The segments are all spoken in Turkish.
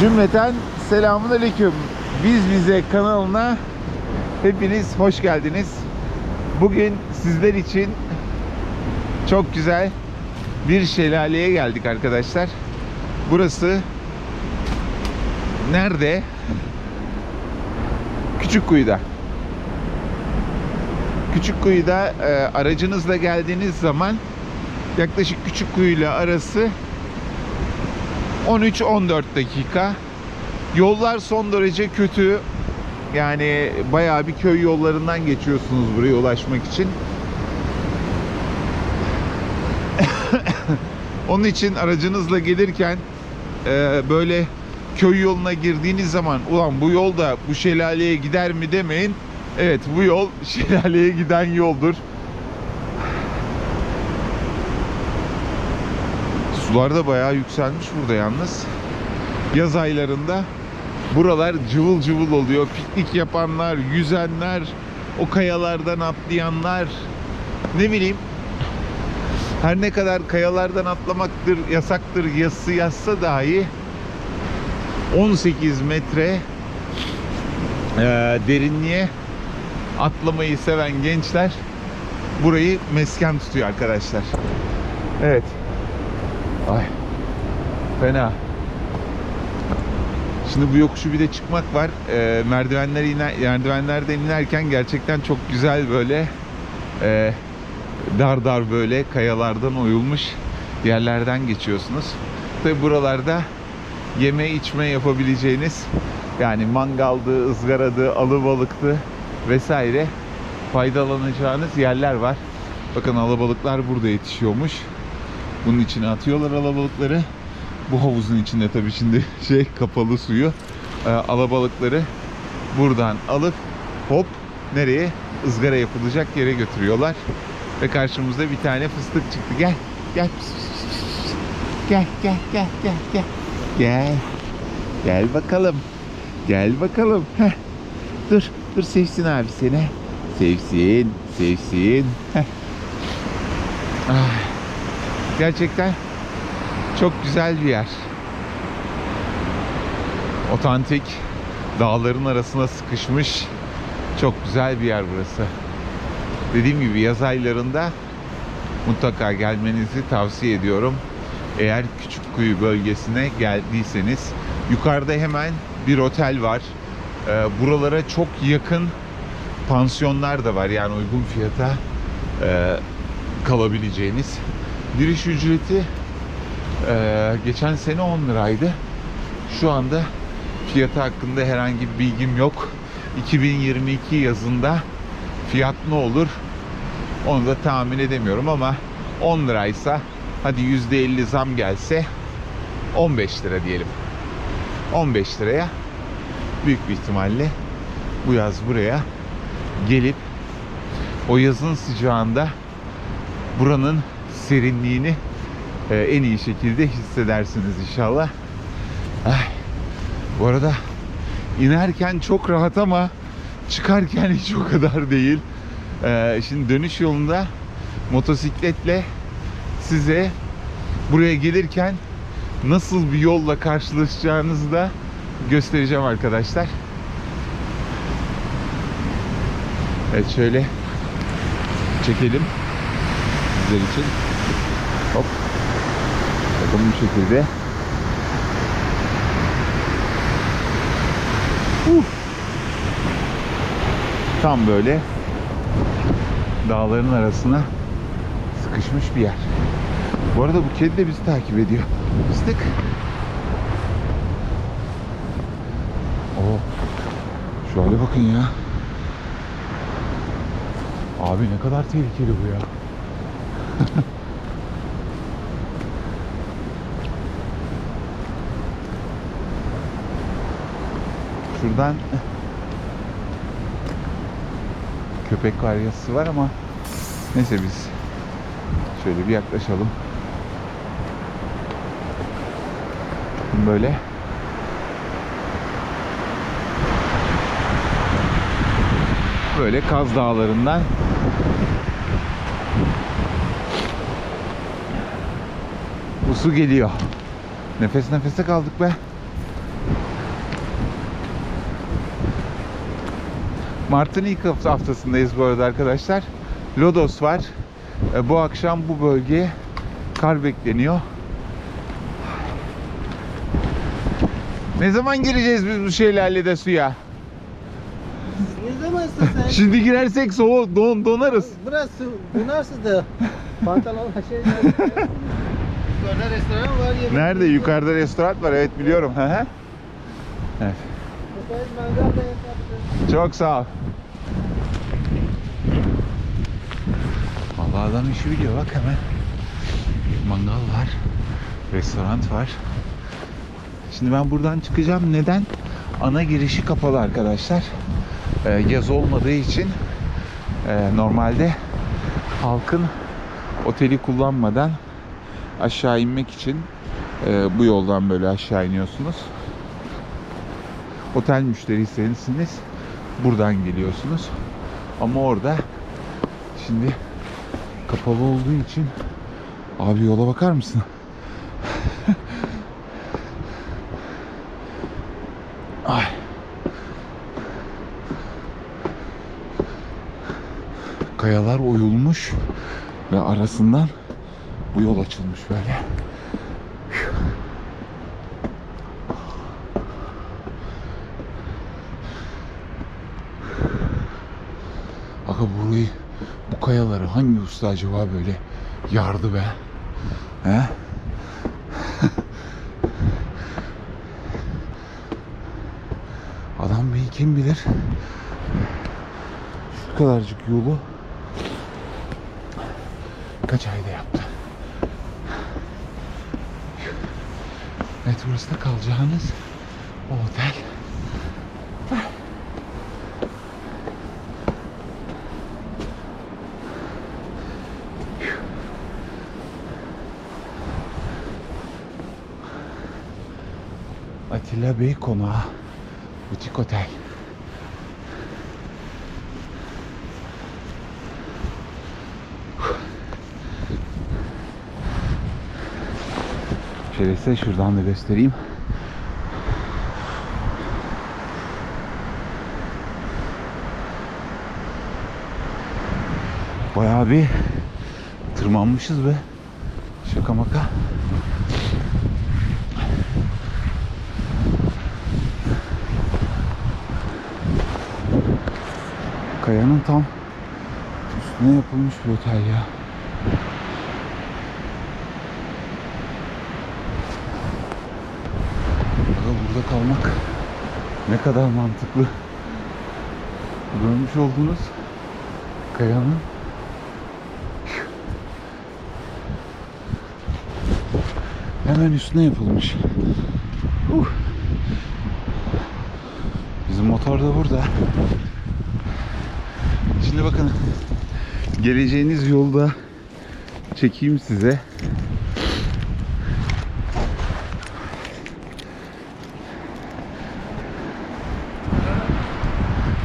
Cümleten selamun aleyküm. Biz bize kanalına hepiniz hoş geldiniz. Bugün sizler için çok güzel bir şelaleye geldik arkadaşlar. Burası nerede? Küçükkuyu'da. Küçükkuyu'da e, aracınızla geldiğiniz zaman yaklaşık Küçükkuyu arası 13-14 dakika. Yollar son derece kötü. Yani bayağı bir köy yollarından geçiyorsunuz buraya ulaşmak için. Onun için aracınızla gelirken e, böyle köy yoluna girdiğiniz zaman ulan bu yolda bu şelaleye gider mi demeyin. Evet bu yol şelaleye giden yoldur. Sular da bayağı yükselmiş burada yalnız. Yaz aylarında buralar cıvıl cıvıl oluyor. Piknik yapanlar, yüzenler, o kayalardan atlayanlar, ne bileyim her ne kadar kayalardan atlamaktır, yasaktır, yazısı yazsa dahi 18 metre eee, derinliğe atlamayı seven gençler burayı mesken tutuyor arkadaşlar. Evet. Ay. Fena. Şimdi bu yokuşu bir de çıkmak var. Ee, merdivenler iner, merdivenlerden inerken gerçekten çok güzel böyle e, dar dar böyle kayalardan oyulmuş yerlerden geçiyorsunuz. Tabi buralarda yeme içme yapabileceğiniz yani mangaldı, ızgaradı, alıbalıktı vesaire faydalanacağınız yerler var. Bakın alabalıklar burada yetişiyormuş. Bunun içine atıyorlar alabalıkları. Bu havuzun içinde tabii şimdi şey kapalı suyu. Ee, alabalıkları buradan alıp hop nereye? ızgara yapılacak yere götürüyorlar. Ve karşımızda bir tane fıstık çıktı. Gel. Gel. Gel gel gel gel gel. Gel. Gel bakalım. Gel bakalım. Heh. Dur. Dur sevsin abi seni. Sevsin. Sevsin. Heh. Ah. Gerçekten çok güzel bir yer. Otantik dağların arasına sıkışmış çok güzel bir yer burası. Dediğim gibi yaz aylarında mutlaka gelmenizi tavsiye ediyorum. Eğer Küçükkuyu bölgesine geldiyseniz yukarıda hemen bir otel var. Ee, buralara çok yakın pansiyonlar da var. Yani uygun fiyata e, kalabileceğiniz. Giriş ücreti e, geçen sene 10 liraydı. Şu anda fiyatı hakkında herhangi bir bilgim yok. 2022 yazında fiyat ne olur onu da tahmin edemiyorum ama 10 liraysa hadi %50 zam gelse 15 lira diyelim. 15 liraya büyük bir ihtimalle bu yaz buraya gelip o yazın sıcağında buranın serinliğini e, en iyi şekilde hissedersiniz inşallah. Ay, bu arada inerken çok rahat ama çıkarken hiç o kadar değil. E, şimdi dönüş yolunda motosikletle size buraya gelirken nasıl bir yolla karşılaşacağınızı da göstereceğim arkadaşlar. Evet şöyle çekelim sizler için. Bakın bu şekilde. Uf. Tam böyle dağların arasına sıkışmış bir yer. Bu arada bu kedi de bizi takip ediyor. Fıstık. Oo. Şu hale bakın ya. Abi ne kadar tehlikeli bu ya. Şuradan köpek karyası var ama neyse biz şöyle bir yaklaşalım. Böyle böyle Kaz Dağları'ndan bu su geliyor. Nefes nefese kaldık be. Mart'ın ilk hafta- haftasındayız bu arada arkadaşlar. Lodos var. E, Bu akşam bu bölgeye kar bekleniyor. Ne zaman gireceğiz biz bu şeylerle de suya? Yüzemezsin sen. Şimdi girersek soğuk don, donarız. Biraz su, bunarsın da. Pantolon şey Yukarıda restoran var. yemek Nerede? Yukarıda restoran var. Evet biliyorum. Hı. evet. Çok sağ ol. Vallahi adam işi biliyor bak hemen. Mangal var. Restoran var. Şimdi ben buradan çıkacağım. Neden? Ana girişi kapalı arkadaşlar. Ee, yaz olmadığı için e, normalde halkın oteli kullanmadan aşağı inmek için e, bu yoldan böyle aşağı iniyorsunuz. Otel müşteriyseniz buradan geliyorsunuz. Ama orada şimdi kapalı olduğu için abi yola bakar mısın? Ay. Kayalar oyulmuş ve arasından bu yol açılmış böyle. Aga burayı bu kayaları hangi usta acaba böyle yardı be? He? Adam bey kim bilir şu kadarcık yolu kaç ayda yaptı. Evet burası da kalacağınız o otel. Atilla Bey Konağı Butik Otel. Şöyle size şuradan da göstereyim. Bayağı bir tırmanmışız be. Şaka maka. Kayanın tam üstüne yapılmış bir otel ya. Burada kalmak ne kadar mantıklı. Görmüş olduğunuz kayanın hemen üstüne yapılmış. Bizim motor da burada. Bakın geleceğiniz yolda çekeyim size.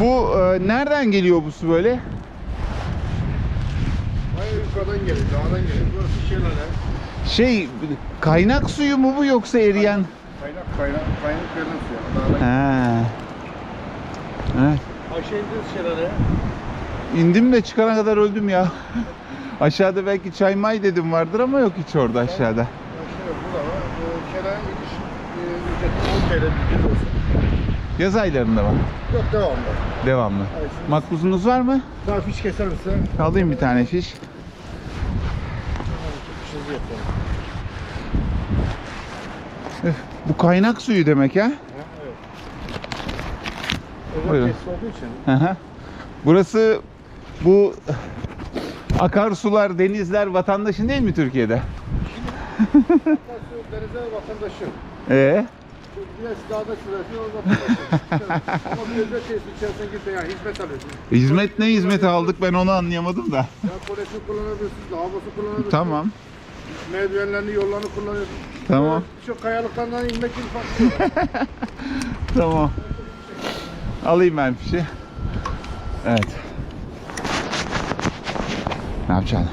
Bu e, nereden geliyor bu su böyle? Hayır yukarıdan geliyor, dağdan geliyor. Burası şelale. Şey kaynak suyu mu bu yoksa eriyen? Kaynak, kaynak, kaynak verilen suya. Dağdan Ha. Evet. Aşağı indiniz şelale. İndim de çıkana kadar öldüm ya. Aşağıda belki çay may dedim vardır ama yok hiç orada aşağıda. Aşağı yok, bu da var. Şelale gidiş ücreti 10 TL bir gün olsun. Yaz aylarında var. Yok devamlı. Devamlı. Makbuzunuz var mı? Daha fiş keser misin? Alayım bir tane fiş. Bu kaynak suyu demek ha? Ha, evet. Özel Buyurun. için. Hı hı. Burası bu akarsular, denizler vatandaşın değil mi Türkiye'de? Hatta su denize vatandaşı. Ee? Biraz dağda süresi o vatandaşı. Ama bir özel tesis içerisine girse yani hizmet alıyorsun. Hizmet ne hizmet aldık ben onu anlayamadım da. Ya kolesini kullanabilirsin, lavabosu kullanabilirsin. Tamam. Merdivenlerini, yollarını kullanıyorsun. Tamam. Şu kayalıklardan inmek için farklı. Tamam. Alayım ben fişi. Evet. Ne yapacaksın?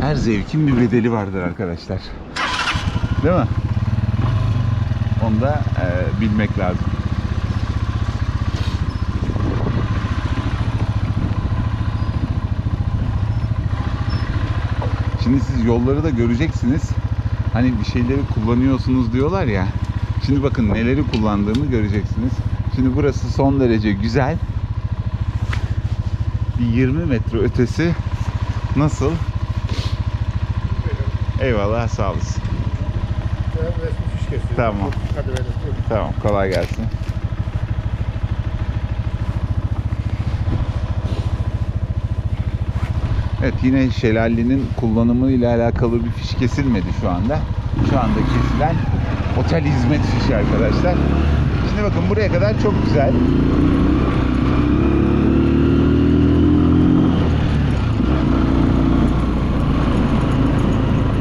Her zevkin bir bedeli vardır arkadaşlar. Değil mi? Onu da e, bilmek lazım. Şimdi siz yolları da göreceksiniz. Hani bir şeyleri kullanıyorsunuz diyorlar ya. Şimdi bakın neleri kullandığımı göreceksiniz. Şimdi burası son derece güzel. Bir 20 metre ötesi nasıl? Eyvallah sağ olasın. Tamam. Tamam kolay gelsin. Evet yine şelalenin kullanımı ile alakalı bir fiş kesilmedi şu anda. Şu anda kesilen otel hizmet fişi arkadaşlar. Şimdi bakın buraya kadar çok güzel.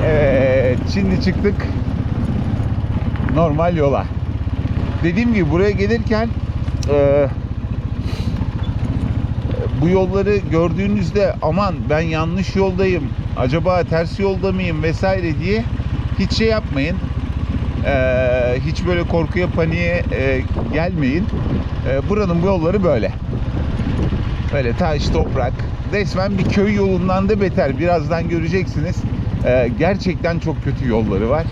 Evet şimdi çıktık normal yola. Dediğim gibi buraya gelirken e, bu yolları gördüğünüzde aman ben yanlış yoldayım, acaba ters yolda mıyım vesaire diye hiç şey yapmayın. E, hiç böyle korkuya paniğe e, gelmeyin. E, buranın bu yolları böyle. Böyle taş, toprak. Resmen bir köy yolundan da beter. Birazdan göreceksiniz. E, gerçekten çok kötü yolları var.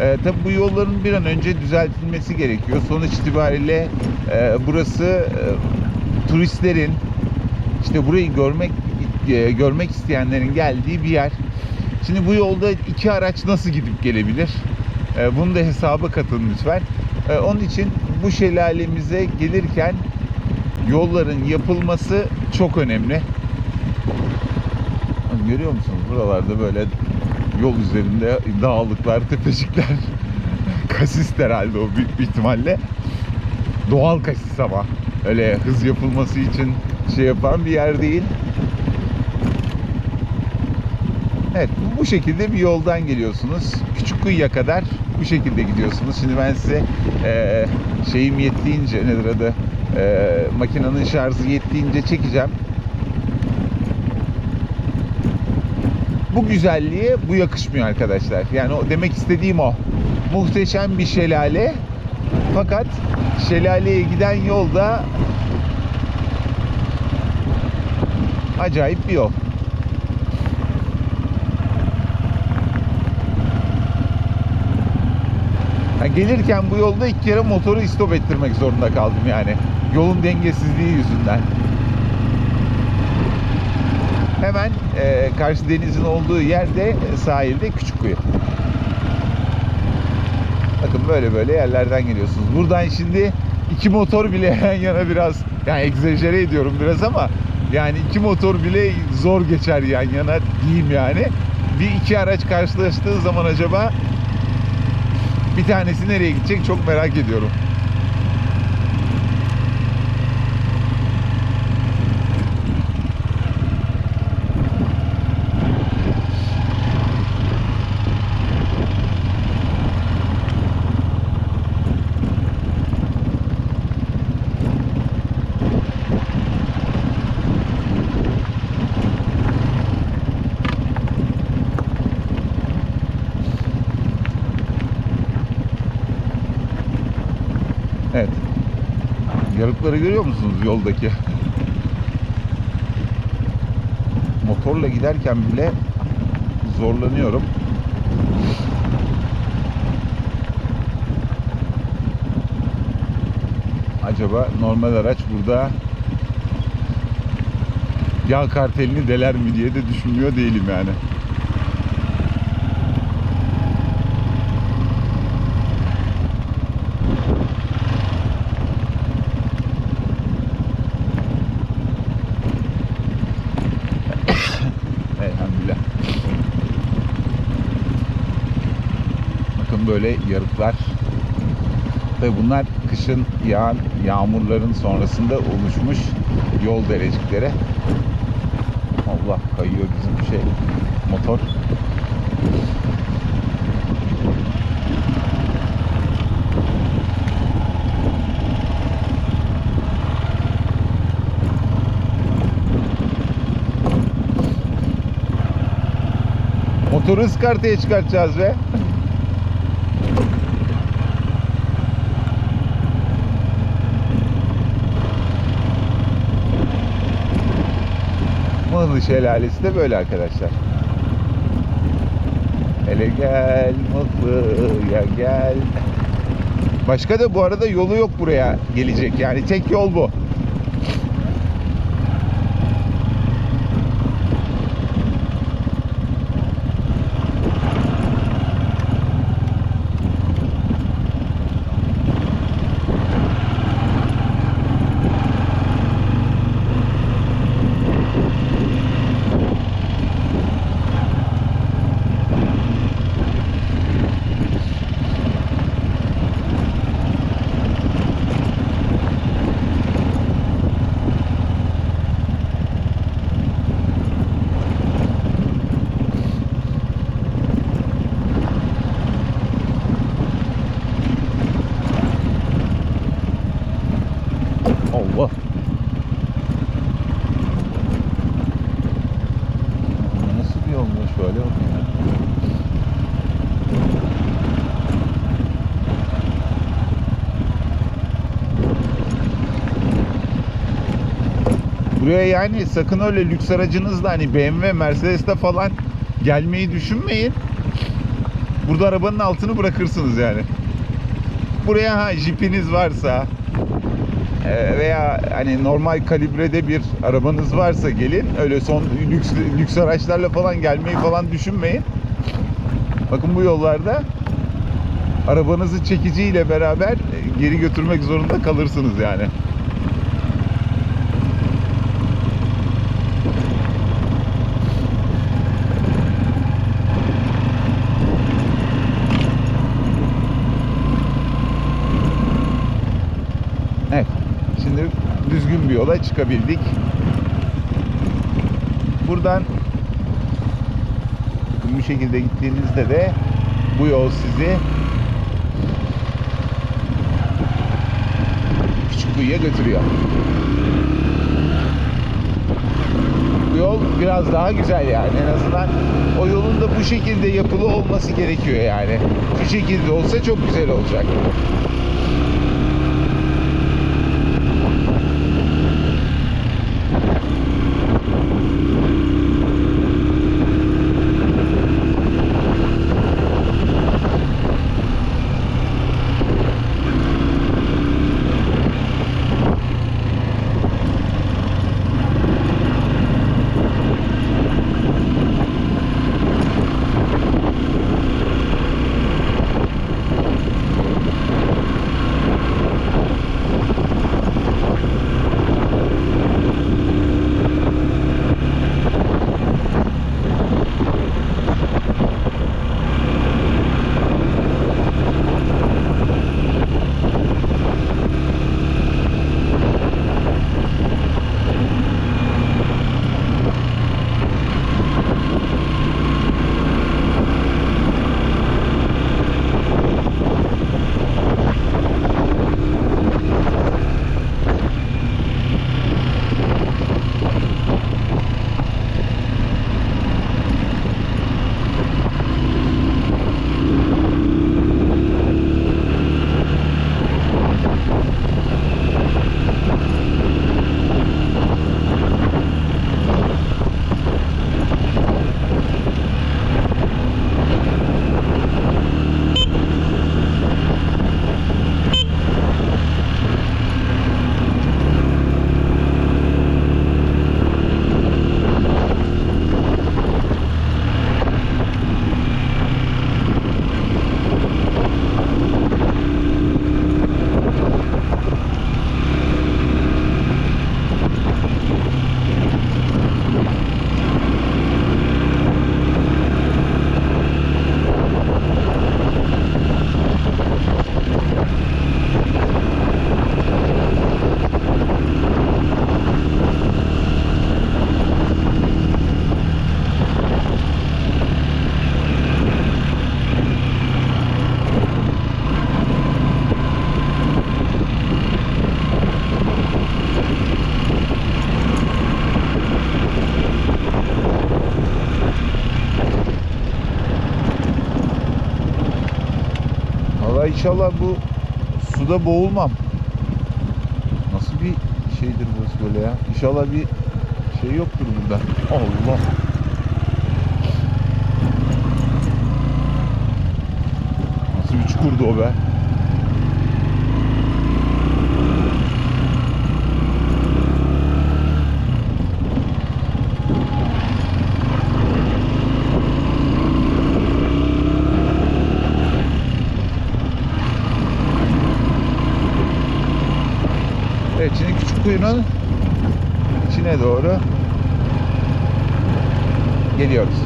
E, tabi bu yolların bir an önce düzeltilmesi gerekiyor. Sonuç itibariyle e, burası e, turistlerin işte burayı görmek e, görmek isteyenlerin geldiği bir yer. Şimdi bu yolda iki araç nasıl gidip gelebilir? E, bunu da hesaba katın lütfen. E, onun için bu şelalemize gelirken yolların yapılması çok önemli. Bakın Görüyor musunuz? Buralarda böyle yol üzerinde dağlıklar, tepecikler. kasis herhalde o büyük bir ihtimalle. Doğal kasis ama. Öyle hız yapılması için şey yapan bir yer değil. Evet bu şekilde bir yoldan geliyorsunuz. Küçükkuyu'ya kadar bu şekilde gidiyorsunuz. Şimdi ben size eee, şeyim yettiğince nedir adı eee makinenin şarjı yettiğince çekeceğim. Bu güzelliğe bu yakışmıyor arkadaşlar. Yani o demek istediğim o. Muhteşem bir şelale. Fakat şelaleye giden yolda acayip bir yol. Ha, gelirken bu yolda ilk kere motoru istop ettirmek zorunda kaldım yani. Yolun dengesizliği yüzünden. Hemen e, karşı denizin olduğu yerde e, sahilde Küçükkuyu. Bakın böyle böyle yerlerden geliyorsunuz. Buradan şimdi iki motor bile yan yana biraz yani egzajere ediyorum biraz ama yani iki motor bile zor geçer yan yana diyeyim yani. Bir iki araç karşılaştığı zaman acaba bir tanesi nereye gidecek çok merak ediyorum. Evet. Yarıkları görüyor musunuz yoldaki? Motorla giderken bile zorlanıyorum. Acaba normal araç burada yağ kartelini deler mi diye de düşünmüyor değilim yani. Elhamdülillah. Bakın böyle yarıklar. Tabi bunlar kışın yağan yağmurların sonrasında oluşmuş yol derecikleri. Allah kayıyor bizim şey motor. Motoru ıskartaya çıkartacağız be. Mığlı Şelalesi de böyle arkadaşlar. Hele gel mutluya gel. Başka da bu arada yolu yok buraya gelecek. Yani tek yol bu. Allah. Nasıl bir yolmuş böyle ya. Buraya yani sakın öyle lüks aracınızla hani BMW, Mercedes'te falan gelmeyi düşünmeyin. Burada arabanın altını bırakırsınız yani. Buraya ha jipiniz varsa, veya hani normal kalibrede bir arabanız varsa gelin öyle son lüks lüks araçlarla falan gelmeyi falan düşünmeyin. Bakın bu yollarda arabanızı çekiciyle beraber e, geri götürmek zorunda kalırsınız yani. Evet. Şimdi düzgün bir yola çıkabildik. Buradan bu şekilde gittiğinizde de bu yol sizi küçük kuyuya götürüyor. Bu yol biraz daha güzel yani en azından o yolun da bu şekilde yapılı olması gerekiyor yani. Şu şekilde olsa çok güzel olacak. Burada boğulmam. Nasıl bir şeydir burası böyle ya? İnşallah bir şey yoktur burada. Allah. Nasıl bir çukurdu o be? İçine doğru geliyoruz.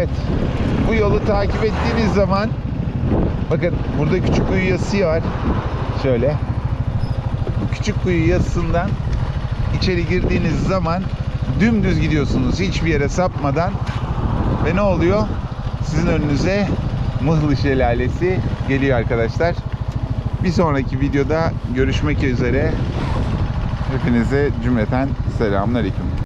Evet. Bu yolu takip ettiğiniz zaman bakın burada küçük kuyu yazısı var. Şöyle. Bu küçük kuyu yazısından içeri girdiğiniz zaman dümdüz gidiyorsunuz hiçbir yere sapmadan ve ne oluyor? Sizin önünüze Mıhlı Şelalesi geliyor arkadaşlar. Bir sonraki videoda görüşmek üzere. Hepinize cümleten selamünaleyküm.